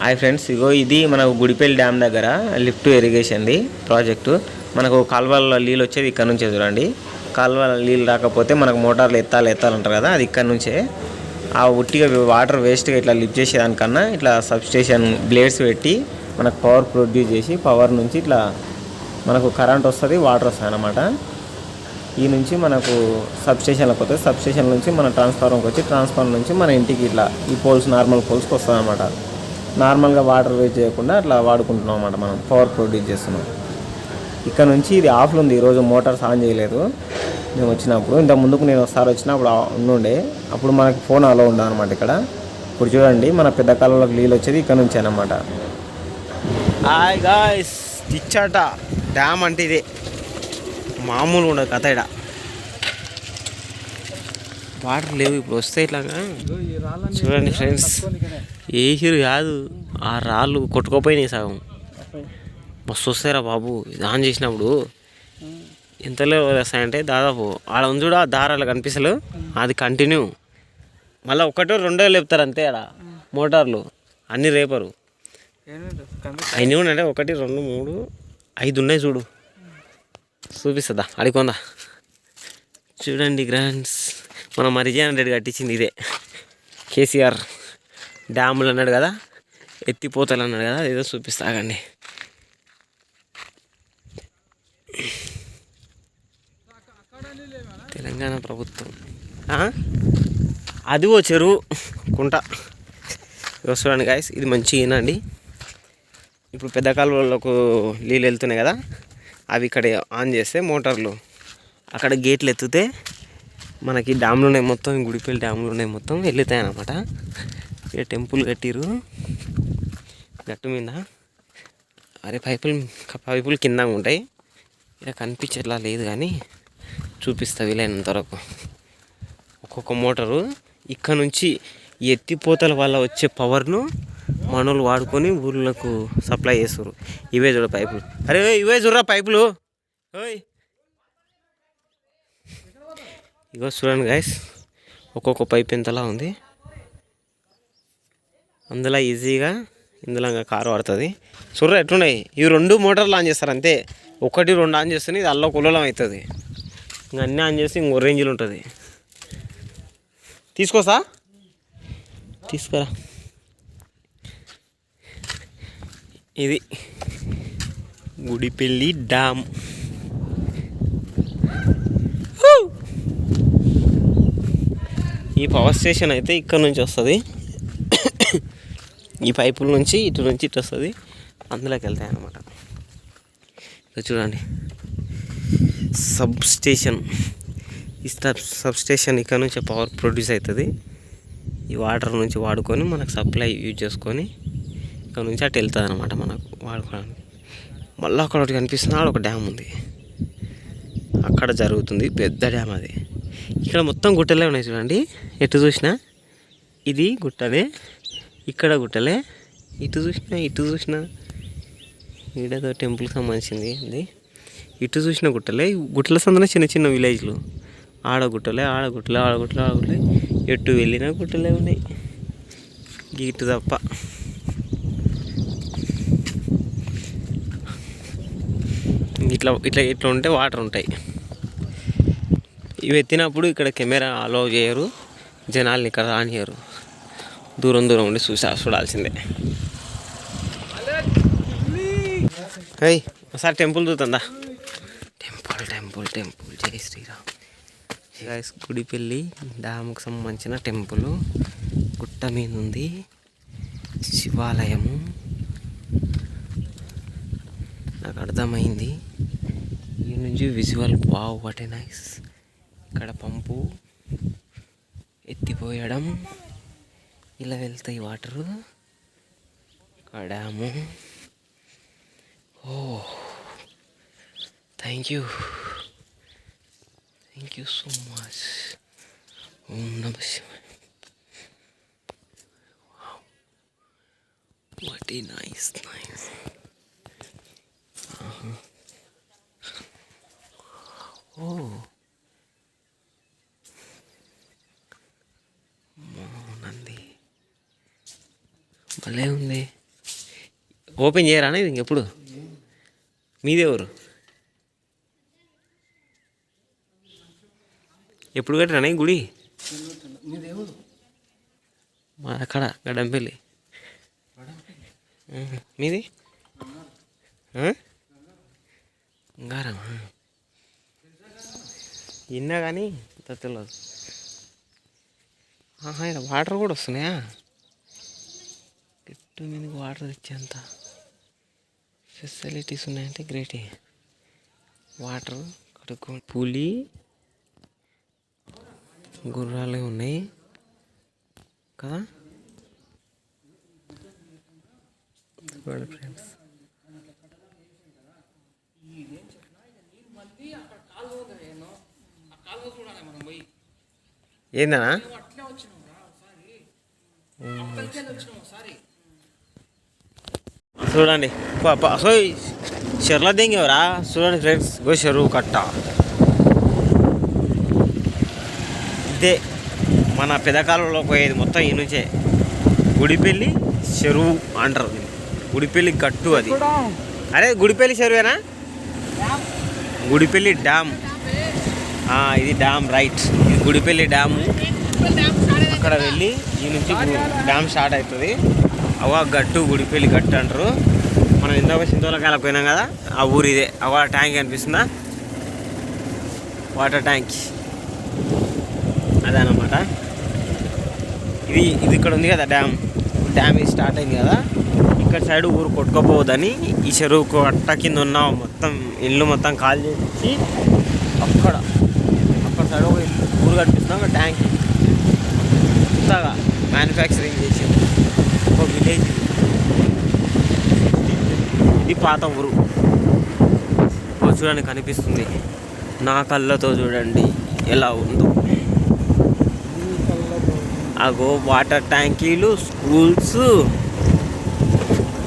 Hi friends ఇగో ఇది మనకు గుడిపల్లి డ్యామ్ దగ్గర లిఫ్ట్ ఇరిగేషన్ది ప్రాజెక్టు. మనకు కాలువల్లో నీళ్ళు వచ్చేది ఇక్కడ నుంచే చూడండి. కాలువల నీళ్ళు రాకపోతే మనకు మోటార్లు ఎత్తాలి ఎత్తాలంటారు కదా అది ఇక్కడ నుంచే. ఆ ఉట్టిగా వాటర్ వేస్ట్గా ఇట్లా లిఫ్ట్ చేసేదానికన్నా ఇట్లా సబ్స్టేషన్ బ్లేడ్స్ పెట్టి మనకు పవర్ ప్రొడ్యూస్ చేసి పవర్ నుంచి ఇట్లా మనకు కరెంట్ వస్తుంది వాటర్ వస్తుంది అనమాట ఈ నుంచి మనకు సబ్ స్టేషన్లకు వస్తుంది నుంచి మన ట్రాన్స్ఫార్మర్కి వచ్చి ట్రాన్స్ఫార్మర్ నుంచి మన ఇంటికి ఇట్లా ఈ పోల్స్ నార్మల్ పోల్స్కి వస్తుంది అనమాట నార్మల్గా వాటర్ వేస్ట్ చేయకుండా అట్లా వాడుకుంటున్నాం అన్నమాట మనం. పవర్ ప్రొడ్యూస్ చేస్తున్నాం. ఇక్కడ నుంచి ఇది ఆఫ్లో ఉంది. ఈరోజు మోటార్స్ ఆన్ చేయలేదు. మేము వచ్చినప్పుడు ఇంత ముందుకు నేను ఒకసారి వచ్చినప్పుడు ఉండుండే. అప్పుడు మనకి ఫోన్ అలో ఉండదు అనమాట ఇక్కడ. ఇప్పుడు చూడండి మన పెద్ద కాలంలోకి నీళ్ళు వచ్చేది ఇక్కడ నుంచి అనమాట హాయ్ గాయస్ ఇచ్చాట డ్యామ్ అంటే ఇదే. మామూలు ఉండదు కథ ఇడ వాటర్ లేవు ఇప్పుడు. వస్తే ఇట్లాగా చూడండి ఫ్రెండ్స్ వేసిరు కాదు. ఆ రాళ్ళు కొట్టుకోపోయినాయి సగం. మస్తు వస్తాయిరా బాబు. ఇది ఆన్ చేసినప్పుడు ఎంతలో వస్తాయంటే దాదాపు ఆడ ఉంది చూడు ఆ దారాలు కనిపిస్తలు అది కంటిన్యూ మళ్ళీ ఒకటో రెండో లేపుతారు అంతే ఆడ మోటార్లు. అన్నీ రేపరు. అన్నీ ఉన్నాయంటే ఒకటి రెండు మూడు ఐదు ఉన్నాయి చూడు. చూపిస్తుందా? అడిగొందా చూడండి గ్రాండ్స్. మన మరిజాన్ రెడ్డి కట్టించింది ఇదే. కేసీఆర్. డ్యాములు అన్నాడు కదా ఎత్తిపోతలు అన్నాడు కదా ఏదో చూపిస్తాగండి తెలంగాణ ప్రభుత్వం. అది ఓ చెరువు కుంట. చూడండి గాయస్ ఇది మంచి ఈనండి ఇప్పుడు పెద్ద కాలువలకు నీళ్ళు వెళ్తున్నాయి కదా అవి ఇక్కడ ఆన్ చేస్తే మోటార్లు. అక్కడ గేట్లు ఎత్తితే మనకి డ్యామ్లు ఉన్నాయి మొత్తం గుడిపల్లి డ్యామ్లు ఉన్నాయి మొత్తం వెళ్తాయి అన్నమాట. ఇక్కడ టెంపుల్ కట్టిరు గట్టు మీద. అరే పైపులు పైపులు కింద ఉంటాయి. ఇక్కడ కనిపించేట్లా లేదు కానీ చూపిస్తా వీలైనంత వరకు. ఒక్కొక్క మోటారు ఇక్కడ నుంచి ఎత్తిపోతల వల్ల వచ్చే పవర్ను మనోళ్ళు వాడుకొని ఊళ్ళకు సప్లై చేస్తారు ఇవే చూడ పైపులు. అరే ఇవే చూడరా పైపులు. ఓయ్ ఇగో చూడండి గాయస్ ఒక్కొక్క పైప్ ఎంతలా ఉంది? అందులో ఈజీగా ఇందులో ఇంకా కారు పడుతుంది. చూడరా ఎట్లున్నాయి? ఇవి రెండు మోటార్లు ఆన్ చేస్తారు అంతే. ఒకటి రెండు ఆన్ చేస్తుంది ఇది అల్లో కులలం అవుతుంది. ఇంక అన్నీ ఆన్ చేస్తే ఇంకో రేంజ్లు ఉంటుంది. తీసుకోసా తీసుకురా. ఇది గుడిపల్లి డ్యామ్ ఈ పవర్ స్టేషన్ అయితే ఇక్కడ నుంచి వస్తుంది. ఈ పైపుల నుంచి ఇటు నుంచి ఇటు వస్తుంది. అందులోకి వెళ్తాయి అన్నమాట. చూడండి. సబ్ స్టేషన్ ఈ సబ్ స్టేషన్ ఇక్కడ నుంచి పవర్ ప్రొడ్యూస్ అవుతుంది ఈ వాటర్ నుంచి వాడుకొని మనకు సప్లై యూజ్ చేసుకొని ఇక్కడ నుంచి అటు వెళ్తుంది అనమాట మనకు వాడుకోవడానికి. మళ్ళీ అక్కడ ఒకటి కనిపిస్తుంది. ఒక డ్యామ్ ఉంది. అక్కడ జరుగుతుంది. పెద్ద డ్యామ్ అది. ఇక్కడ మొత్తం గుట్టలే ఉన్నాయి చూడండి. ఎటు చూసినా? ఇది గుట్టనే. ఇక్కడ గుట్టలే. ఇటు చూసినా ఇటు చూసినా. ఈడేదో టెంపుల్కి సంబంధించింది ఇది ఇటు చూసిన గుట్టలే. గుట్టల సందన చిన్న చిన్న విలేజ్లు. ఆడ గుట్టలే ఆడ గుట్టలే ఆడ గుట్టలే ఆడ గుట్టలే. ఎటు వెళ్ళినా గుట్టలే ఉన్నాయి. గీటు తప్ప. ఇట్లా ఇట్లా ఇట్లా ఉంటే వాటర్ ఉంటాయి. ఇవి ఎత్తినప్పుడు ఇక్కడ కెమెరా అలో చేయరు. జనాల్ని ఇక్కడ రానియరు దూరం దూరం ఉండి చూసా చూడాల్సిందే అయ్యి ఒకసారి టెంపుల్ చూస్తుందా టెంపుల్ టెంపుల్ టెంపుల్. జై శ్రీరామ్. గైస్ గుడిపల్లి డ్యామ్కి సంబంధించిన టెంపుల్ గుట్ట మీద ఉంది. శివాలయము. నాకు అర్థమైంది. ఈ నుంచి visual wow what a nice. ఇక్కడ పంపు ఎత్తిపోయడం. ఇలా వెళ్తాయి వాటరు ఇక్కడ dam oh thank you thank you so much ఓం నమ శివాయ వాట్ ఏ నైస్ నైస్ ఓ భలే ఉంది. ఓపెన్ చేయరా ఇది ఇంకెప్పుడు మీదెవరు ఎప్పుడు కట్టిరా ఈ గుడి? మా అక్కడ గడంపల్లి మీది? బంగారం. విన్నా కానీ తెలియదు ఆహా ఇక్కడ వాటర్ కూడా వస్తున్నాయా? గట్టు మీదకి వాటర్ ఇచ్చేంత. ఫెసిలిటీస్ ఉన్నాయంటే గ్రేటే వాటర్ కడుక్కో. పులి గుర్రాలు ఉన్నాయి. కదా? చూడండి ఫ్రెండ్స్ ఏందన్నా? చూడండి. పాప సో చెర్ల దింగేవరా చూడండి ఫ్రెండ్స్ గో చెరువు కట్ట. ఇదే మన పెదకాలంలో పోయేది మొత్తం ఈ నుంచే. గుడిపెల్లి చెరువు అంటారు. గుడిపెల్లి గట్టు అది. అరే గుడిపెల్లి చెరువేనా? గుడిపెల్లి డ్యామ్. ఇది డ్యామ్ రైట్. ఇది గుడిపెల్లి డ్యాము. అక్కడ వెళ్ళి ఈ నుంచి డ్యామ్ స్టార్ట్ అవుతుంది. అవ గట్టు గుడిపల్లి గట్టు అంటారు. మనం ఇందాక సింతోలకాయలకు పోయినాం కదా ఆ ఊరు ఇదే. అవ ట్యాంక్ అనిపిస్తుందా వాటర్ ట్యాంక్. అదనమాట ఇది ఇది ఇక్కడ ఉంది కదా డ్యామ్. డ్యామ్ ఇది స్టార్ట్ అయింది కదా. ఇక్కడ సైడ్ ఊరు కొట్టుకోపోవద్దని ఈ చెరువు అట్ట కింద ఉన్న మొత్తం ఇల్లు మొత్తం కాల్ చేసి అక్కడ అక్కడ సైడ్ ఒక ఊరు కనిపిస్తుంది ఒక ట్యాంక్. కొత్తగా మ్యానుఫ్యాక్చరింగ్ చేసింది. ఒక విలేజ్. ఇది పాత ఊరు. ఓ చూడండి కనిపిస్తుంది. నా కళ్ళతో చూడండి ఎలా ఉందో. అగో వాటర్ ట్యాంకీలు స్కూల్స్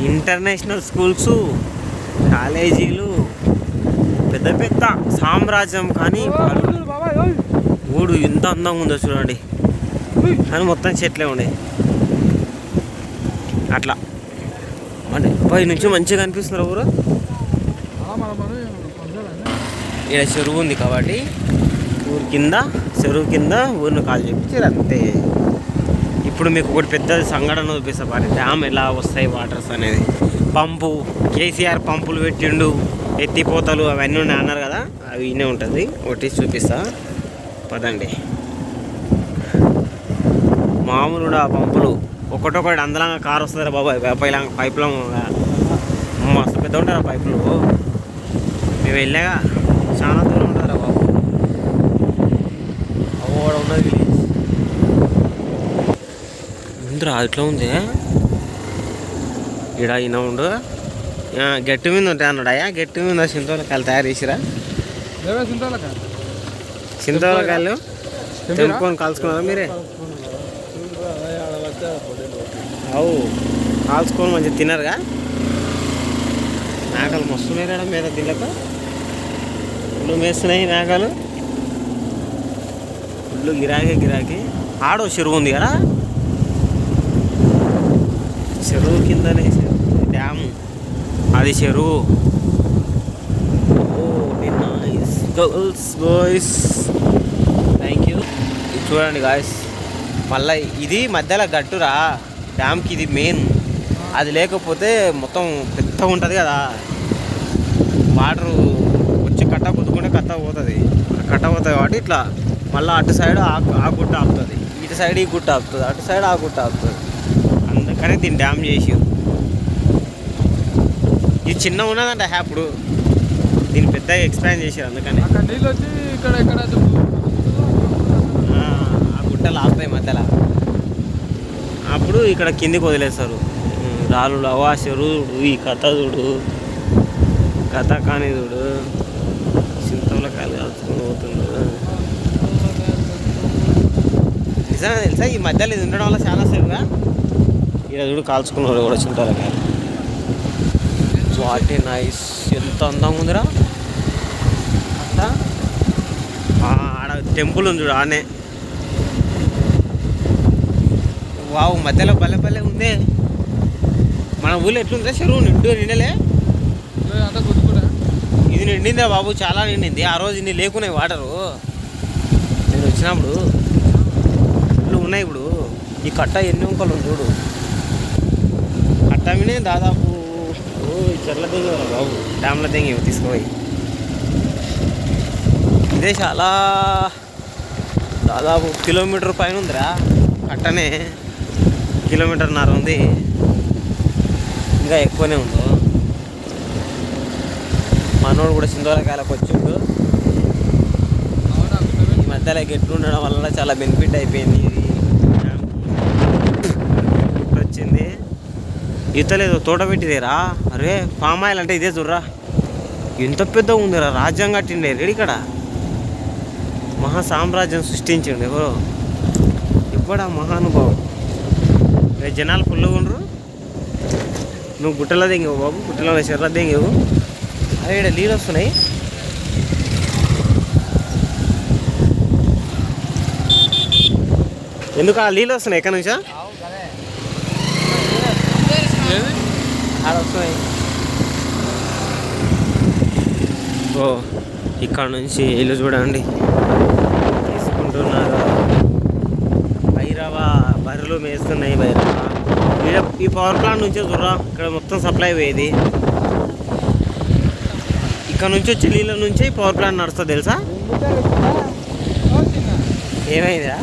ఇంటర్నేషనల్ స్కూల్స్ కాలేజీలు. పెద్ద పెద్ద సామ్రాజ్యం కానీ ఊడు ఎంత అందంగా ఉందో చూడండి. కానీ మొత్తం చెట్లే ఉన్నాయి అట్లా అంటే పై నుంచి మంచిగా కనిపిస్తున్నారు ఊరు? ఇక్కడ చెరువు ఉంది కాబట్టి ఊరు కింద చెరువు కింద ఊరిని కాల్ చెప్పించారు అంతే. ఇప్పుడు మీకు ఒకటి పెద్ద సంఘటన చూపిస్తా మరి డ్యామ్ ఎలా వస్తాయి వాటర్స్ అనేది. పంపు కేసీఆర్ పంపులు పెట్టిండు ఎత్తిపోతలు అవన్నీ ఉన్నాయి అన్నారు కదా అవి ఇన్నే ఉంటుంది. ఒకటి చూపిస్తా. పదండి. మామూలు పంపులు ఒకటొకటి అందలంగా కారు వస్తుంది బాబాయ్. పైలా పైపులో మస్తు పెద్ద ఉంటారు పైపులు. మేము వెళ్ళాగా చాలా దూరం ఉంటారా బాబు. అవ్వడ ఉన్నది విలేజ్ ముందురా ఇట్లా ఉంది. ఈడ ఈయన ఉండు. గట్టి మీద ఉంటాయి అన్నాడయ్యా గట్టి మీద సింతోలకాయలు తయారు చేసిరా? సింతోలకాయలు తెంపుకొని కాల్చుకున్నారా మీరే? అవు. కాల్చుకొని మంచిగా తినరుగా? మేకలు మస్తు మీద తినక. ఫుల్ మేస్తున్నాయి మేకలు. ఫుల్ గిరాకీ గిరాకీ. ఆడో చెరువు ఉంది కదా? చెరువు కిందనే డ్యాము. అది చెరువు. గర్ల్స్ బాయ్స్ థ్యాంక్ యూ చూడండి గాయస్ మళ్ళీ ఇది మధ్యలో గట్టురా. డ్యామ్కి ఇది మెయిన్ అది లేకపోతే మొత్తం పెద్దగా ఉంటుంది కదా. వాటర్ వచ్చి కట్ట కుదుకుంటే కట్ట పోతుంది. కట్ట పోతుంది కాబట్టి ఇట్లా మళ్ళీ అటు సైడ్ ఆ ఆ గుట్ట ఆపుతుంది. ఇటు సైడ్ ఈ గుట్ట ఆపుతుంది. అటు సైడ్ ఆ గుట్ట ఆపుతుంది. అందుకనే దీన్ని డ్యామ్ చేసి ఇది చిన్న ఉన్నదంట హ్యాపుడు దీన్ని పెద్దగా ఎక్స్పాండ్ చేసారు అందుకని. నీళ్ళు వచ్చి ఇక్కడ ఎక్కడ ఆ ఆపుతాయి మధ్యలో. అప్పుడు ఇక్కడ కిందికి వదిలేస్తారు. రాళ్ళు అవాసరు ఈ కథ చూడు కథ కానీ చూడు. సింతంలో కాలు కాల్చుకుని పోతుండు. నిజంగా తెలుసా? ఈ మధ్యలో ఇది ఉండడం వల్ల చాలా సేపుగా ఇక్కడ చూడు కాల్చుకున్నారు కూడా చింతల కాయలు. What nice. ఎంత అందంగా ఉందిరా. అంతా ఆడ టెంపుల్ ఉంది చూడు ఆనే. వావ్ మధ్యలో భలే భలే ఉంది. మన ఊళ్ళో ఎట్లుందా చెరువు? నిండు నిండలే? ఇది నిండిందా బాబు చాలా నిండింది. ఆ రోజు ఇన్ని లేకున్నాయి వాటరు. నేను వచ్చినప్పుడు ఇట్లు ఉన్నాయి ఇప్పుడు. ఈ కట్ట ఎన్ని ఉంది చూడు. కట్ట మీనే దాదాపు చెర్ల దెంగి బాబు. డ్యామ్ల దెంగి తీసుకుపోయి. ఇదే చాలా దాదాపు కిలోమీటర్ పైన ఉందిరా కట్టనే. కిలోమీటర్న్నర ఉంది. ఇంకా ఎక్కువనే ఉందో. మనోడు కూడా సింధోరకాయలకు వచ్చిండు. ఈ మధ్యలో గెట్లు ఉండడం వల్ల చాలా బెనిఫిట్ అయిపోయింది. ఇది వచ్చింది. ఇతలేదు తోట పెట్టిదేరా అరే పామ్ ఆయిల్ అంటే ఇదే చూడరా. ఎంత పెద్ద ఉందిరా రాజ్యం కట్టిండే రెడీ ఇక్కడ. మహా సామ్రాజ్యం సృష్టించిండు ఎవరో. ఎప్పుడా మహానుభావం జనాలు ఫుల్గా ఉండరు. నువ్వు గుట్టలో దింగవు బాబు? గుట్టలో చెర్ర దింగవు? అవి ఇక్కడ నీళ్ళు వస్తున్నాయి. ఎందుకు ఆ నీళ్ళు వస్తున్నాయి? ఎక్కడి నుంచా? ఆడ వస్తున్నాయి. ఓ ఇక్కడ నుంచి ఇల్లు చూడండి. తీసుకుంటున్నారు? భైరవ బర్రెలు మేస్తున్నాయి ఈడ ఈ పవర్ ప్లాంట్ నుంచే చూడరా ఇక్కడ మొత్తం సప్లై పోయేది. ఇక్కడ నుంచి వచ్చే నీళ్ళ నుంచే ఈ పవర్ ప్లాంట్ నడుస్తుంది తెలుసా? ఏమైందా